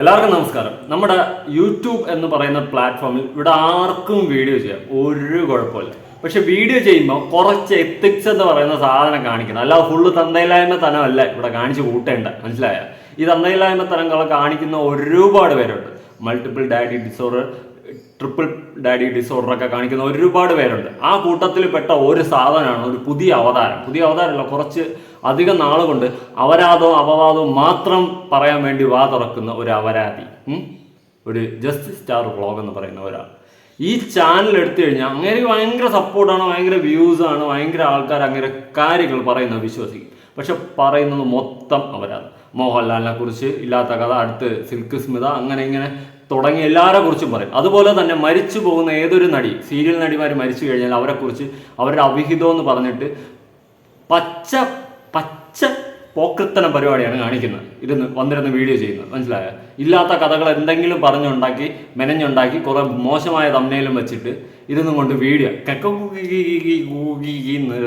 എല്ലാവർക്കും നമസ്കാരം. നമ്മുടെ യൂട്യൂബ് എന്ന് പറയുന്ന പ്ലാറ്റ്ഫോമിൽ ഇവിടെ ആർക്കും വീഡിയോ ചെയ്യാം. ഒരു കുഴപ്പമില്ല. പക്ഷെ വീഡിയോ ചെയ്യുമ്പോൾ കുറച്ച് എത്തിക്സ് എന്ന് പറയുന്ന സാധനം കാണിക്കണം. അല്ലാതെ ഫുള്ള് തന്തയില്ലായ്മ തനമല്ല. ഇവിടെ കാണിച്ച് കൂട്ടേണ്ട. മനസ്സിലായ? ഈ തന്തയില്ലായ്മ തനങ്ങളെ കാണിക്കുന്ന ഒരുപാട് പേരുണ്ട്. Multiple daddy disorder triple daddy disorder ഒക്കെ കാണിക്കുന്ന ഒരുപാട് പേരുണ്ട്. ആ കൂട്ടത്തിൽ പെട്ട ഒരു സാധനമാണ് ഒരു പുതിയ അവതാരം. പുതിയ അവതാരമല്ല കുറച്ച് അധികം നാളുകൊണ്ട് അവരാദോ അപവാദവും മാത്രം പറയാൻ വേണ്ടി വാ തുറക്കുന്ന ഒരു അപരാധി ഒരു ജസ്റ്റിസ് സ്റ്റാർ വ്ളോഗ് എന്ന് പറയുന്ന ഒരാൾ. ഈ ചാനൽ എടുത്തു കഴിഞ്ഞാൽ അങ്ങനെ ഭയങ്കര സപ്പോർട്ടാണ് ഭയങ്കര വ്യൂസ് ആണ് ഭയങ്കര ആൾക്കാർ അങ്ങനെ കാര്യങ്ങൾ പറയുന്നത് വിശ്വസിക്കും. പക്ഷെ പറയുന്നത് മൊത്തം അവരാണ് മോഹൻലാലിനെ കുറിച്ച് ഇല്ലാത്ത കഥ അടുത്ത് സിൽക്ക് സ്മിത അങ്ങനെ ഇങ്ങനെ തുടങ്ങി എല്ലാവരെ കുറിച്ചും പറയും. അതുപോലെ തന്നെ മരിച്ചു പോകുന്ന ഏതൊരു നടി സീരിയൽ നടിമാർ മരിച്ചു കഴിഞ്ഞാൽ അവരെക്കുറിച്ച് അവരുടെ അവിഹിതം എന്ന് പറഞ്ഞിട്ട് പച്ച പച്ച പോക്കൃത്തന പരിപാടിയാണ് കാണിക്കുന്നത്. ഇരുന്ന് വന്നിരുന്ന് വീഡിയോ ചെയ്യുന്നത്. മനസ്സിലായോ? ഇല്ലാത്ത കഥകൾ എന്തെങ്കിലും പറഞ്ഞുണ്ടാക്കി മെനഞ്ഞുണ്ടാക്കി കുറെ മോശമായ തമ്മയിലും വെച്ചിട്ട് ഇരുന്നും കൊണ്ട് വീഡിയോ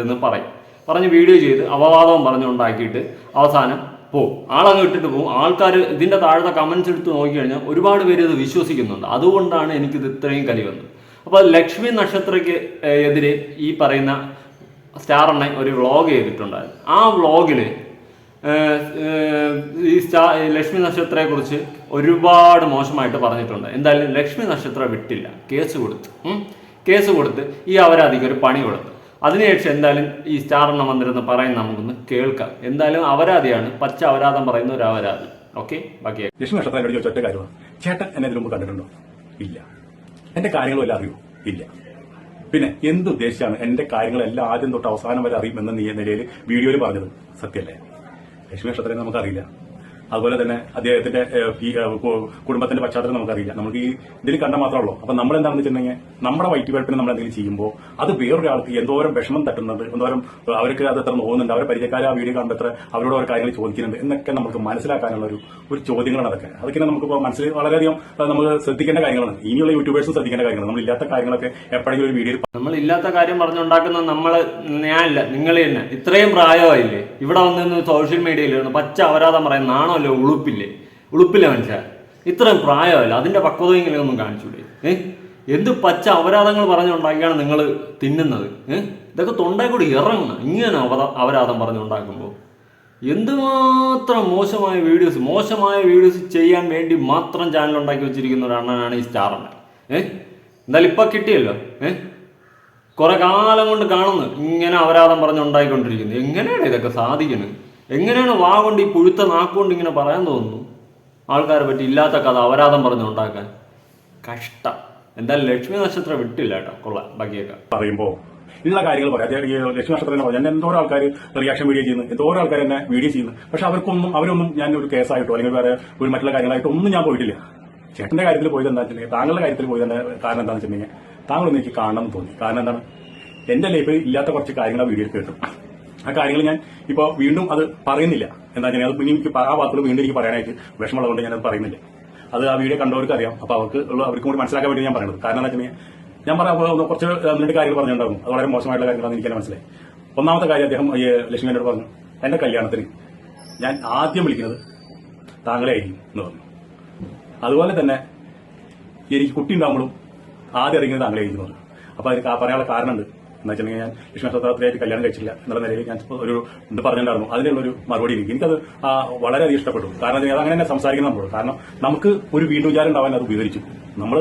എന്ന് പറയും. പറഞ്ഞ് വീഡിയോ ചെയ്ത് അപവാദവും പറഞ്ഞുണ്ടാക്കിയിട്ട് അവസാനം പോകും ആളങ്ങ് ഇട്ടിട്ട് പോകും ആൾക്കാർ ഇതിന്റെ താഴത്തെ കമൻസ് എടുത്ത് നോക്കിക്കഴിഞ്ഞാൽ ഒരുപാട് പേര് ഇത് വിശ്വസിക്കുന്നുണ്ട്. അതുകൊണ്ടാണ് എനിക്കിത് ഇത്രയും കലി വന്നത്. അപ്പോൾ ലക്ഷ്മി നക്ഷത്രയ്ക്ക് എതിരെ ഈ പറയുന്ന സ്റ്റാർ ഒരു വ്ളോഗ് ചെയ്തിട്ടുണ്ടായിരുന്നു. ആ വ്ളോഗിൽ ഈ സ്റ്റാർ ലക്ഷ്മി നക്ഷത്രയെക്കുറിച്ച് ഒരുപാട് മോശമായിട്ട് പറഞ്ഞിട്ടുണ്ട്. എന്തായാലും ലക്ഷ്മി നക്ഷത്രം വിട്ടില്ല. കേസ് കൊടുത്ത് കേസ് കൊടുത്ത് ഈ അവരധികം ഒരു പണി കൊടുത്തു. അതിനുശേഷം എന്തായാലും ഈ സ്റ്റാർ മന്ദിരം വന്നിരുന്ന് പറയുന്ന നമുക്കൊന്ന് കേൾക്കാം. എന്തായാലും അവരാധിയാണ്. പച്ച അവരാധം പറയുന്ന ഒരു അവരാധി. ഓക്കെ? ബാക്കി ലക്ഷ്മി നക്ഷത്രം ചോദിച്ച ഒറ്റ കാര്യമാണ്. ചേട്ടൻ എന്നെ ഇതിനു മുമ്പ് കണ്ടിട്ടുണ്ടോ? ഇല്ല. എന്റെ കാര്യങ്ങളും എല്ലാം അറിയൂ? ഇല്ല. പിന്നെ എന്തുദ്ദേശിച്ചാണ് എന്റെ കാര്യങ്ങളെല്ലാം ആദ്യം തൊട്ട് അവസാനം വരെ അറിയുമെന്ന് നിലയിൽ വീഡിയോയിൽ പറഞ്ഞത്? സത്യല്ലേ ലക്ഷ്മി നക്ഷത്രം നമുക്കറിയില്ല. അതുപോലെ തന്നെ അദ്ദേഹത്തിന്റെ കുടുംബത്തിന്റെ പശ്ചാത്തലം നമുക്കറിയില്ല. നമുക്ക് ഈ ഇതിൽ കണ്ട മാത്രമല്ലോ അപ്പൊ നമ്മൾ എന്താണെന്ന് വെച്ചിട്ടുണ്ടെങ്കിൽ നമ്മുടെ വൈറ്റ് വയറ്റുവെടുപ്പിന് നമ്മൾ എന്തെങ്കിലും ചെയ്യുമ്പോൾ അത് വേറൊരാൾക്ക് എന്തോരം വിഷമം തട്ടുന്നുണ്ട് എന്തോരം അവർക്ക് അത് എത്ര നോവുന്നുണ്ട് അവരെ പരിചയക്കാരെ ആ വീഡിയോ കണ്ടത്ര അവരോട് ഓരോ കാര്യങ്ങൾ ചോദിക്കുന്നുണ്ട് എന്നൊക്കെ നമുക്ക് മനസ്സിലാക്കാനുള്ള ഒരു ഒരു ചോദ്യങ്ങളാണ് അതൊക്കെ. അതൊക്കെ നമുക്ക് ഇപ്പോൾ മനസ്സിൽ വളരെയധികം നമ്മൾ ശ്രദ്ധിക്കേണ്ട കാര്യങ്ങളാണ്. ഇനിയുള്ള യൂട്യൂബേഴ്സും ശ്രദ്ധിക്കേണ്ട കാര്യങ്ങളാണ്. നമ്മൾ ഇല്ലാത്ത കാര്യങ്ങളൊക്കെ എപ്പോഴെങ്കിലും ഒരു വീഡിയോയിൽ നമ്മൾ ഇല്ലാത്ത കാര്യം പറഞ്ഞുണ്ടാക്കുന്ന നമ്മൾ ഞാനല്ല നിങ്ങൾ തന്നെ. ഇത്രയും പ്രായമായില്ലേ? ഇവിടെ വന്നിരുന്നു സോഷ്യൽ മീഡിയയിലിരുന്നു പച്ച അപരാധം പറയാൻ നാണമല്ലേ ഉളുപ്പില്ലേ. ഉളുപ്പില്ല മനുഷ്യ. ഇത്രയും പ്രായമല്ല അതിന്റെ പക്വതയെങ്കിലും ഒന്നും കാണിച്ചൂടെ? ഏഹ് എന്ത് പച്ച അപരാധങ്ങൾ പറഞ്ഞുണ്ടാക്കിയാണ് നിങ്ങൾ തിന്നുന്നത്? ഏഹ് ഇതൊക്കെ തൊണ്ടേ കൂടി ഇറങ്ങണം. ഇങ്ങനെ അപരാ അപരാധം പറഞ്ഞുണ്ടാക്കുമ്പോൾ എന്തുമാത്രം മോശമായ വീഡിയോസ് മോശമായ വീഡിയോസ് ചെയ്യാൻ വേണ്ടി മാത്രം ചാനൽ ഉണ്ടാക്കി വെച്ചിരിക്കുന്ന ഒരു അണ്ണനാണ് ഈ സ്റ്റാർ അണ്ണൻ ഏഹ് എന്തായാലും ഇപ്പം കിട്ടിയല്ലോ. ഏഹ് കുറെ കാലം കൊണ്ട് കാണുന്നു. ഇങ്ങനെ അപരാധം പറഞ്ഞുണ്ടായിക്കൊണ്ടിരിക്കുന്നു. എങ്ങനെയാണ് ഇതൊക്കെ സാധിക്കുന്നത്? എങ്ങനെയാണ് വാ കൊണ്ട് ഈ പുഴുത്ത നാക്കുകൊണ്ട് ഇങ്ങനെ പറയാൻ തോന്നുന്നു? ആൾക്കാരെ പറ്റി ഇല്ലാത്ത കഥ അപരാധം പറഞ്ഞുണ്ടാക്കാൻ കഷ്ടം. എന്തായാലും ലക്ഷ്മി നക്ഷത്രം വിട്ടില്ല കേട്ടോ. കൊള്ളാം. ബാക്കിയൊക്കെ. പറയുമ്പോൾ ഉള്ള കാര്യങ്ങൾ പറയാം. ലക്ഷ്മി നക്ഷത്രത്തിനെ പറഞ്ഞു ഞാൻ എന്തോരം ആൾക്കാർ റിയാക്ഷൻ വീഡിയോ ചെയ്യുന്നു. എന്തോരം ആൾക്കാർ എന്നെ വീഡിയോ ചെയ്യുന്നു. പക്ഷെ അവർക്കൊന്നും അവരൊന്നും ഞാൻ ഒരു കേസായിട്ടോ അല്ലെങ്കിൽ വേറെ ഒരു മറ്റുള്ള കാര്യങ്ങളായിട്ടോ ഒന്നും ഞാൻ പോയിട്ടില്ല. ചേട്ടന്റെ കാര്യത്തിൽ പോയത് എന്താ വെച്ചിട്ടുണ്ടെങ്കിൽ താങ്കളുടെ കാര്യത്തിൽ പോയതിന്റെ കാരണം എന്താണെന്ന് വെച്ചിട്ടുണ്ടെങ്കിൽ താങ്കളൊന്നും എനിക്ക് കാണണം എന്ന് തോന്നി. കാരണം എന്താണ്? എന്റെ ലൈഫിൽ ഇല്ലാത്ത കുറച്ച് കാര്യങ്ങൾ ആ വീഡിയോയിൽ കേട്ടു. ആ കാര്യങ്ങൾ ഞാൻ ഇപ്പോൾ വീണ്ടും അത് പറയുന്നില്ല. എന്താ ഞാൻ അത് എനിക്ക് ആ വാക്കുകൾ വീണ്ടും എനിക്ക് പറയാനായിട്ട് വിഷമമുള്ളതുകൊണ്ട് ഞാനത് പറയുന്നില്ല. അത് ആ വീഡിയോ കണ്ടവർക്ക് അറിയാം. അപ്പോൾ അവർക്ക് ഉള്ള- അവർക്കും കൂടി മനസ്സിലാക്കാൻ വേണ്ടി ഞാൻ പറയുന്നത്. കാരണം എന്താ വെച്ചാൽ ഞാൻ പറയാം കുറച്ച് രണ്ട് കാര്യങ്ങൾ പറഞ്ഞിട്ടുണ്ടാകും അത് വളരെ മോശമായിട്ടുള്ള കാര്യങ്ങളാണ് എനിക്ക് മനസ്സിലായി. ഒന്നാമത്തെ കാര്യം അദ്ദേഹം ഈ ലക്ഷ്മി എന്നോട് പറഞ്ഞു എന്റെ കല്യാണത്തിന് ഞാൻ ആദ്യം വിളിക്കുന്നത് താങ്കളെ ആയിരിക്കും എന്ന് പറഞ്ഞു. അതുപോലെ തന്നെ എനിക്ക് കുട്ടി ഉണ്ടാകുമ്പോഴും ആദ്യം ഇറങ്ങിയത് താങ്കളെ ആയിരിക്കും എന്ന് പറഞ്ഞു. അപ്പൊ അതിന് പറയാനുള്ള കാരണമുണ്ട് എന്ന് വെച്ചിട്ടുണ്ടെങ്കിൽ ഞാൻ വിഷ്ണു കല്യാണം കഴിച്ചില്ല എന്നുള്ള നിലയിൽ ഞാൻ ഒരു ഇത് പറഞ്ഞിട്ടുണ്ടായിരുന്നു. അതിനുള്ളൊരു മറുപടി എനിക്ക് എനിക്കത് വളരെയധികം ഇഷ്ടപ്പെട്ടു. കാരണം അത് അങ്ങനെ തന്നെ സംസാരിക്കുന്ന നമ്മളോട്. കാരണം നമുക്ക് ഒരു വീണ്ടും വിചാരം ഉണ്ടാവാൻ അത് ഉപകരിച്ചു. നമ്മൾ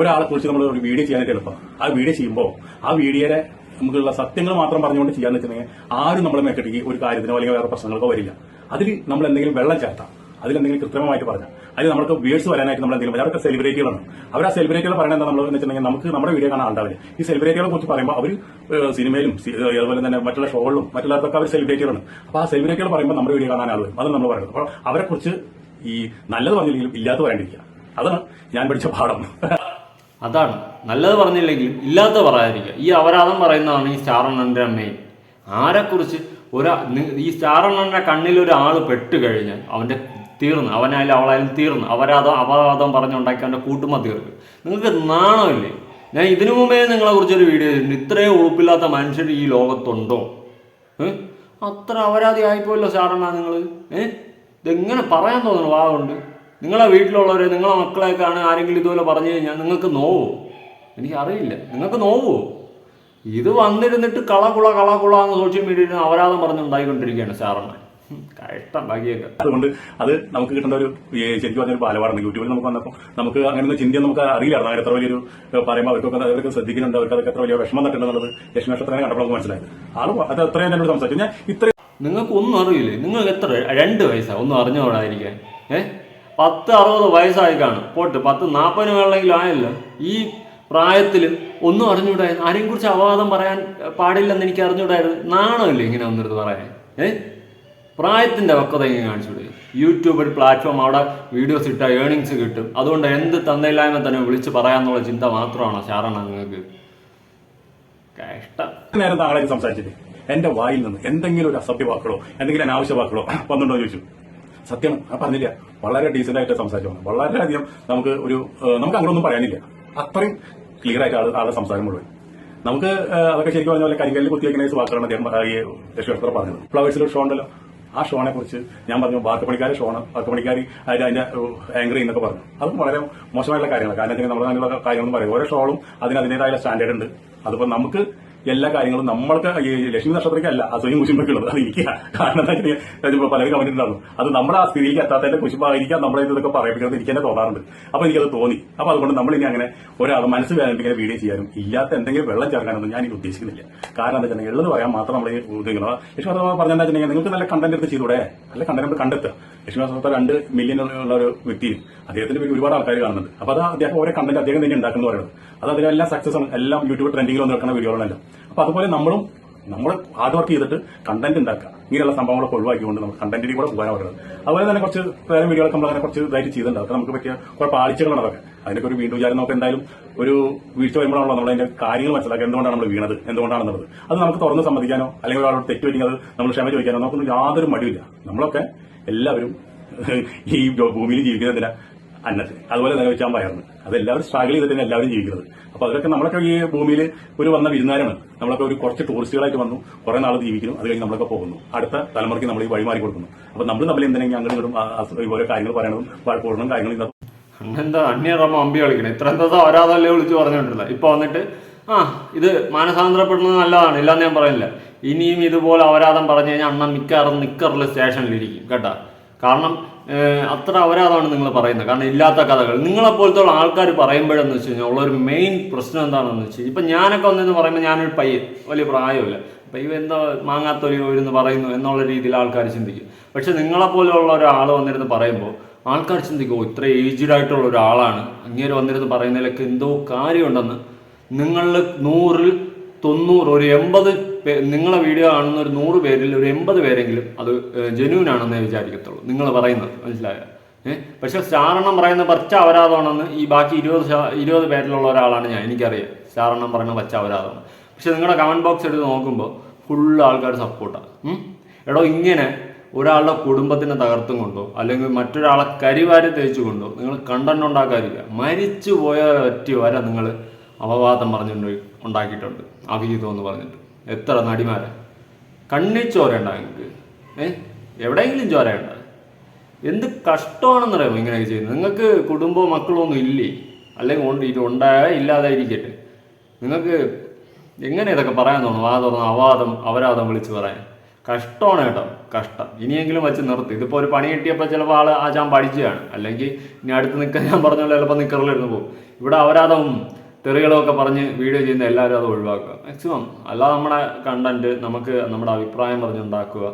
ഒരാളെ കുറിച്ച് നമ്മൾ ഒരു വീഡിയോ ചെയ്യാനായിട്ട് എളുപ്പം. ആ വീഡിയോ ചെയ്യുമ്പോൾ ആ വീഡിയോയുടെ നമുക്കുള്ള സത്യങ്ങൾ മാത്രം പറഞ്ഞുകൊണ്ട് ചെയ്യാന്ന് വെച്ചിട്ടുണ്ടെങ്കിൽ ആരും നമ്മളെ മേക്കെട്ടി ഒരു കാര്യത്തിനോ അല്ലെങ്കിൽ വേറെ പ്രശ്നങ്ങൾക്കോ വരില്ല. അതിൽ നമ്മൾ എന്തെങ്കിലും വെള്ളം ചേർത്താം. അതിലെന്തെങ്കിലും കൃത്രിമമായിട്ട് പറഞ്ഞാൽ അതിൽ നമ്മൾക്ക് വ്യൂസ് വരാനായിട്ട് നമ്മൾ എന്തെങ്കിലും അവരൊക്കെ സെലിബ്രിറ്റികളാണ് അവർ ആ സെലിബ്രിറ്റികൾ പറയുന്നത് എന്താ നമ്മൾ വെച്ചിട്ടുണ്ടെങ്കിൽ നമുക്ക് നമ്മുടെ വീഡിയോ കാണാൻ ആളുണ്ടാവില്ല ഈ സെലിബ്രിറ്റികളെ കുറിച്ച് പറയുമ്പോൾ അവർ സിനിമയിലും അതുപോലെ തന്നെ മറ്റുള്ള ഷോകളിലും മറ്റുള്ളവർക്കൊക്കെ അവർ സെലിബ്രിറ്റികളാണ് അപ്പോൾ ആ സെലിബ്രിറ്റികൾ പറയുമ്പോൾ നമ്മുടെ വീഡിയോ കാണാൻ ആൾ വരും അത് നമ്മൾ പറയുന്നത്. അപ്പോൾ അവരെ കുറിച്ച് ഈ നല്ലത് പറഞ്ഞില്ലെങ്കിലും ഇല്ലാത്ത പറയാണ്ടിരിക്കുക അതാണ് ഞാൻ പഠിച്ച പാഠം. അതാണ്. നല്ലത് പറഞ്ഞില്ലെങ്കിലും ഇല്ലാത്ത പറയാതിരിക്കുക. ഈ അപരാധം പറയുന്നതാണ് ഈ സ്റ്റാർ അണ്ണന്റെ മെയിൻ ആരെക്കുറിച്ച് ഒരാ ഈ സ്റ്റാർ അണ്ണന്റെ കണ്ണിൽ ഒരാൾ പെട്ട് കഴിഞ്ഞാൽ അവന്റെ തീർന്നു അവനായാലും അവളായാലും തീർന്നു. അപരാധം അപവാദം പറഞ്ഞുണ്ടാക്കി അവന്റെ കൂട്ടുമ തീർക്ക്. നിങ്ങൾക്ക് നാണമില്ലേ ഞാൻ ഇതിനു മുമ്പേ നിങ്ങളെ കുറിച്ചൊരു വീഡിയോ ചെയ്തിട്ടുണ്ട് ഇത്രയും ഉറപ്പില്ലാത്ത മനുഷ്യർ ഈ ലോകത്തുണ്ടോ? ഏ? അത്ര അപരാധി ആയിപ്പോയല്ലോ സാറണ്ണ നിങ്ങൾ ഏഹ് ഇതെങ്ങനെ പറയാൻ തോന്നുന്നു വാ കൊണ്ട് നിങ്ങളെ വീട്ടിലുള്ളവരെ നിങ്ങളെ മക്കളെയൊക്കെയാണ് ആരെങ്കിലും ഇതുപോലെ പറഞ്ഞു കഴിഞ്ഞാൽ നിങ്ങൾക്ക് നോവോ? എനിക്കറിയില്ല നിങ്ങൾക്ക് നോവോ? ഇത് വന്നിരുന്നിട്ട് കളകുള കളകുള എന്ന് സോഷ്യൽ മീഡിയയിൽ അപരാധം പറഞ്ഞുണ്ടായിക്കൊണ്ടിരിക്കുകയാണ് സാറമ്മ കഷ്ടം അതുകൊണ്ട് അത് നമുക്ക് കിട്ടുന്ന ഒരു ശരിക്കും പറഞ്ഞ ഒരു ബാലപാഠമാണ് യൂട്യൂബിൽ നമുക്ക് വന്നപ്പോൾ നമുക്ക് അങ്ങനെ ഒന്ന് ചിന്തയൊന്നും നമുക്ക് അറിയില്ലായിരുന്നു. അങ്ങനെ എത്ര വലിയൊരു ഏഹ്, പറയുമ്പോൾ അവർക്കൊക്കെ അവർക്ക് ശ്രദ്ധിക്കുന്നുണ്ട്. അവർക്ക് അതൊക്കെ എത്ര വലിയ വിഷമം തട്ടുന്നുള്ളത് ലക്ഷ്മി നക്ഷത്രനെ കണ്ടപ്പോൾ നമുക്ക് മനസ്സിലായത്. ആളും അത് അത്രയും എന്നോട് സംസാരിച്ചു. ഞാൻ ഇത്ര നിങ്ങൾക്ക് ഒന്നും അറിയില്ലേ? നിങ്ങൾക്ക് എത്ര രണ്ട് വയസ്സാ? ഒന്നും അറിഞ്ഞോടായിരിക്കാൻ ഏഹ് പത്ത് അറുപത് വയസ്സായി കാണും. പോട്ട് പത്ത് നാൽപ്പതിന് വേണമെങ്കിലും ആയല്ലോ. ഈ പ്രായത്തിൽ ഒന്നും അറിഞ്ഞുകൂടായിരുന്നു. ആരെയും കുറിച്ച് അപവാദം പറയാൻ പാടില്ലെന്ന് എനിക്ക് അറിഞ്ഞുകൂടായിരുന്നു. നാണമില്ലേ ഇങ്ങനെ വന്നിരുന്ന് പറയാൻ? ഏ? പ്രായത്തിന്റെ വക്കത ഇങ്ങനെ കൊടുക്കും. യൂട്യൂബ് ഒരു പ്ലാറ്റ്ഫോം അവിടെ വീഡിയോസ് ഇട്ടാൽ ഏണിങ്സ് കിട്ടും. അതുകൊണ്ട് എന്ത് തന്നില്ലായ്മ തന്നെ വിളിച്ച് പറയാന്നുള്ള ചിന്ത മാത്രമാണ് ശാരണ നിങ്ങൾക്ക് കഷ്ടം നേരം താങ്കളെ സംസാരിച്ചിട്ട് എന്റെ വായിൽ നിന്ന് എന്തെങ്കിലും ഒരു അസഭ്യ വാക്കുകളോ എന്തെങ്കിലും അനാവശ്യ വാക്കുകളോ വന്നിട്ടുണ്ടോ ചോദിച്ചു. സത്യം ഞാൻ പറഞ്ഞില്ല. വളരെ ഡീസെന്റ് ആയിട്ട് സംസാരിച്ചു വളരെയധികം നമുക്ക് ഒരു നമുക്ക് അങ്ങനെയൊന്നും പറയാനില്ല. അത്രയും ക്ലിയർ ആയിട്ട് ആൾ ആളുടെ സംസാരം മുഴുവൻ. നമുക്ക് അതൊക്കെ ശരിക്കും പറഞ്ഞ പോലെ കരിങ്കല്ലിൽ കുത്തിവെക്കുന്ന വാക്കുകളാണ് അദ്ദേഹം ഈ ലക്ഷ്മി പറഞ്ഞത്. ഫ്ലവേഴ്സിൽ ഷോ ഉണ്ടല്ലോ. ആ ഷോണെ കുറിച്ച് ഞാൻ പറഞ്ഞു വാർക്കപ്പണിക്കാരെ ഷോണ് വാർക്കപ്പണിക്കാരി അതിന്റെ അതിന്റെ ആങ്കറി എന്നൊക്കെ പറഞ്ഞു. അതും വളരെ മോശമായിട്ടുള്ള കാര്യങ്ങളാണ്. കാരണം നമ്മൾ അങ്ങനെയുള്ള കാര്യങ്ങളൊന്നും പറയും ഓരോ ഷോളും അതിന് അതിന്റേതായ സ്റ്റാൻഡേർഡ് ഉണ്ട്. അതിപ്പോ നമുക്ക് എല്ലാ കാര്യങ്ങളും നമ്മൾക്ക് ലക്ഷ്മി ലക്ഷ്മി ആ സ്വയം കുശുമ്പൊക്കെയുള്ളത് അത് എനിക്ക് കാരണം എന്താ വെച്ചാൽ പലരും കമന്റ് ഉണ്ടാകും അത് നമ്മുടെ ആ സ്ഥിതിക്ക് എത്താത്തതിന്റെ കുശുമ്പായിരിക്കാം നമ്മളെ ഇതൊക്കെ പറയിപ്പിക്കുന്നത് എനിക്ക് തന്നെ തോന്നാറുണ്ട്. അപ്പൊ എനിക്കത് തോന്നി. അപ്പൊ അതുകൊണ്ട് നമ്മൾ ഇനി അങ്ങനെ ഒരാൾ മനസ്സ് വേദനിപ്പിക്കുന്ന വീഡിയോ ചെയ്യാനും ഇല്ലാത്ത എന്തെങ്കിലും വെള്ളം ചേർക്കാനൊന്നും ഞാൻ എനിക്ക് ഉദ്ദേശിക്കുന്നില്ല. കാരണം എന്താ വെച്ചാൽ ഉള്ളത് പറയാൻ മാത്രം നമ്മൾ ഉദ്ദേശിക്കുന്നത് പക്ഷേ അത് പറഞ്ഞാൽ നിങ്ങൾക്ക് നല്ല കണ്ടന്റ് എടുത്ത് ചെയ്തൂടെ നല്ല കണ്ടന്റ് കണ്ടെത്തുക. ലക്ഷ്മി രണ്ട് മില്യൺ ഉള്ള ഒരു വ്യക്തിയും അദ്ദേഹത്തിന്റെ പേര് ഒരുപാട് ആൾക്കാർ കാണുന്നുണ്ട്. അപ്പൊ അത് അദ്ദേഹം ഓരോ കണ്ടന്റ് അദ്ദേഹം തന്നെ ഉണ്ടാക്കുന്നു പറയുന്നത്. അത് അതിനെല്ലാം സക്സസ് ആണ്. എല്ലാം യൂട്യൂബ് ട്രെൻഡിംഗിൽ വന്ന് നിൽക്കുന്ന വീഡിയോകളെല്ലാം അപ്പൊ അതുപോലെ നമ്മളും നമ്മൾ ഹാർഡ് വർക്ക് ചെയ്തിട്ട് കണ്ടന്റ് ഉണ്ടാക്കുക. ഇങ്ങനെയുള്ള സംഭവങ്ങളൊക്കെ ഒഴിവാക്കിക്കൊണ്ട് നമുക്ക് കണ്ടന്റിൽ കൂടെ പോകാൻ പറയുന്നത്. അതുപോലെ തന്നെ കുറച്ച് വേറെ വീഡിയോകളൊക്കെ നമ്മൾ അങ്ങനെ കുറച്ച് ഇതായിട്ട് ചെയ്തിട്ടുണ്ട് നമുക്ക് പറ്റിയ കുറെ പാളിച്ചകളാണ് അതൊക്കെ. അതിനൊക്കെ ഒരു വീണ്ടും വിചാരം നമുക്ക് എന്തായാലും ഒരു വീഴ്ച വരുമ്പോഴാണല്ലോ നമ്മൾ അതിന്റെ കാര്യങ്ങൾ മനസ്സിലാക്കുക. എന്തുകൊണ്ടാണ് നമ്മൾ വീണത്? എന്തുകൊണ്ടാണെന്നുള്ളത്? അത് നമുക്ക് തുറന്ന് സമ്മതിക്കാനോ അല്ലെങ്കിൽ ഒരാളോട് തെറ്റ് പറ്റിയെങ്കിൽ നമ്മൾ ക്ഷമ ചോദിക്കാനോ നമുക്കൊന്നും യാതൊരു മടിയില്ല നമ്മളൊക്കെ എല്ലാവരും ഈ ഭൂമിയിൽ ജീവിക്കുന്നതിനാ അന്നത്തിന് അതുപോലെ തന്നെ വെച്ചാൽ പയർന്ന് അത് എല്ലാവരും സ്ട്രഗിൾ ചെയ്തിട്ടാണ് എല്ലാവരും ജീവിക്കുന്നത്. അപ്പൊ അതൊക്കെ നമ്മളൊക്കെ ഈ ഭൂമിയിൽ ഒരു വന്ന വിരുന്നാരാണ് നമ്മളൊക്കെ ഒരു കുറച്ച് ടൂറിസ്റ്റുകളായിട്ട് വന്നു. കുറെ നാൾ ജീവിക്കുന്നു. അത് കഴിഞ്ഞ് നമ്മളൊക്കെ പോകുന്നു. അടുത്ത തലമുറയ്ക്ക് നമ്മൾ ഈ വഴിമാറി കൊടുക്കുന്നു. അപ്പൊ നമ്മൾ തമ്മിൽ എന്തെങ്കിലും അങ്ങോട്ടും ഇതുപോലെ കാര്യങ്ങൾ പറയണതും വഴക്കൂടണം കാര്യങ്ങൾ എന്താ അന്യറമ്മ അമ്പി കളിക്കണേ? ഇത്ര എന്താ ഒരാതല്ലേ വിളിച്ച് പറഞ്ഞോണ്ടിരുന്നത് ഇപ്പൊ വന്നിട്ട് ആ ഇത് മാനസാന്തരപ്പെടുന്നത് നല്ലതാണ്. ഇല്ലാന്ന് ഞാൻ പറയുന്നില്ല. ഇനിയും ഇതുപോലെ അപരാധം പറഞ്ഞു കഴിഞ്ഞാൽ അണ്ണൻ മിക്കാറും നിക്കറിൽ സ്റ്റേഷനിലിരിക്കും കേട്ടോ? കാരണം അത്ര അപരാധമാണ് നിങ്ങൾ പറയുന്നത്. കാരണം ഇല്ലാത്ത കഥകൾ. നിങ്ങളെപ്പോലത്തെ ആൾക്കാർ പറയുമ്പോഴെന്ന് വെച്ച് കഴിഞ്ഞാൽ ഉള്ളൊരു മെയിൻ പ്രശ്നം എന്താണെന്ന് വെച്ച് കഴിഞ്ഞാൽ ഇപ്പം ഞാനൊക്കെ വന്നെന്ന് പറയുമ്പോൾ ഞാനൊരു പയ്യൻ വലിയ പ്രായമില്ല. അപ്പം ഇവ എന്താ മാങ്ങാത്തൊലി ഇരുന്ന് പറയുന്നു എന്നുള്ള രീതിയിൽ ആൾക്കാർ ചിന്തിക്കും. പക്ഷെ നിങ്ങളെപ്പോലെയുള്ള ഒരാൾ വന്നിരുന്ന് പറയുമ്പോൾ ആൾക്കാർ ചിന്തിക്കും "ഓ, ഇത്ര ഏജ്ഡ് ആയിട്ടുള്ള ഒരാളാണ്. അങ്ങനെ വന്നിരുന്ന് പറയുന്നതിലൊക്കെ എന്തോ കാര്യമുണ്ടെന്ന്. നിങ്ങളിൽ നൂറിൽ തൊണ്ണൂറ് ഒരു എൺപത് നിങ്ങളെ വീഡിയോ കാണുന്ന ഒരു നൂറ് പേരിൽ ഒരു എൺപത് പേരെങ്കിലും അത് ജെന്യൂൻ ആണെന്നേ വിചാരിക്കത്തുള്ളൂ. നിങ്ങൾ പറയുന്നത് മനസ്സിലായോ? ഏഹ് പക്ഷെ സ്റ്റാറെണ്ണം പറയുന്ന പച്ച അപരാധമാണെന്ന് ഈ ബാക്കി ഇരുപത് ഇരുപത് പേരിലുള്ള ഒരാളാണ് ഞാൻ. എനിക്കറിയാം. സ്റ്റാറെണ്ണം പറയുന്ന പച്ച അപരാധമാണ് പക്ഷെ നിങ്ങളുടെ കമന്റ് ബോക്സ് എടുത്ത് നോക്കുമ്പോൾ ഫുള്ള് ആൾക്കാർ സപ്പോർട്ടാണ് എടോ ഇങ്ങനെ ഒരാളുടെ കുടുംബത്തിനെ തകർത്തും കൊണ്ടോ അല്ലെങ്കിൽ മറ്റൊരാളെ കരിവാരി തേച്ചു കൊണ്ടോ നിങ്ങൾ കണ്ടന്റ് ഉണ്ടാക്കാതിരിക്കുക. മരിച്ചു പോയ പറ്റി വരെ നിങ്ങൾ അപവാദം പറഞ്ഞുകൊണ്ട് ഉണ്ടാക്കിയിട്ടുണ്ട്. അഭിഹിതം എന്ന് പറഞ്ഞിട്ട്. എത്ര നടിമാരെ? കണ്ണിൽ ഉണ്ടാകും നിങ്ങൾക്ക്? ഏഹ് എവിടെയെങ്കിലും ചോരയുണ്ട? എന്ത് കഷ്ടമാണെന്നറിയാമോ ഇങ്ങനെയൊക്കെ ചെയ്യുന്നത്? നിങ്ങൾക്ക് കുടുംബവും മക്കളും ഒന്നും ഇല്ലേ? അല്ലെങ്കിൽ ഉണ്ട് ഇത് ഉണ്ടായ ഇല്ലാതെ ഇരിക്കട്ടെ. നിങ്ങൾക്ക് എങ്ങനെ ഇതൊക്കെ പറയാൻ തോന്നുന്നു? ആ തോന്നുന്നു അവാദം അവരാദം വിളിച്ച് പറയാൻ. കഷ്ടമാണ് കേട്ടോ കഷ്ടം. ഇനിയെങ്കിലും വെച്ച് നിർത്തി. ഇതിപ്പോൾ ഒരു പണി കിട്ടിയപ്പോൾ ചിലപ്പോൾ ആൾ ആ ഞാൻ പഠിച്ചതാണ് അല്ലെങ്കിൽ ഇനി അടുത്ത് നിൽക്കാൻ ഞാൻ പറഞ്ഞ പോലെ ചിലപ്പോൾ നിൽക്കറിലിരുന്ന് പോകും. ഇവിടെ അപരാധവും തെറികളും ഒക്കെ പറഞ്ഞ് വീഡിയോ ചെയ്യുന്ന എല്ലാവരും അത് ഒഴിവാക്കുക. മാക്സിമം അല്ലാതെ നമ്മുടെ കണ്ടന്റ് നമുക്ക് നമ്മുടെ അഭിപ്രായം പറഞ്ഞുണ്ടാക്കുക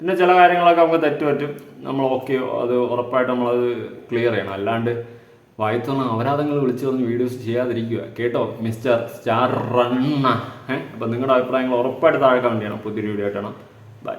പിന്നെ ചില കാര്യങ്ങളൊക്കെ നമുക്ക് തെറ്റ് പറ്റും. നമ്മൾ ഓക്കെ അത് ഉറപ്പായിട്ട് നമ്മളത് ക്ലിയർ ചെയ്യണം. അല്ലാണ്ട് വായിത്തുന്ന അപരാധങ്ങൾ വിളിച്ചു പറഞ്ഞ് വീഡിയോസ് ചെയ്യാതിരിക്കുക. കേട്ടോ മിസ്റ്റർ സ്റ്റാർ റണ്ണ. ഏഹ് അപ്പം നിങ്ങളുടെ അഭിപ്രായങ്ങൾ ഉറപ്പായിട്ട് താഴെ കമന്റ് ചെയ്യണം. പുതിയൊരു വീഡിയോ ആയിട്ടാണ് ബൈ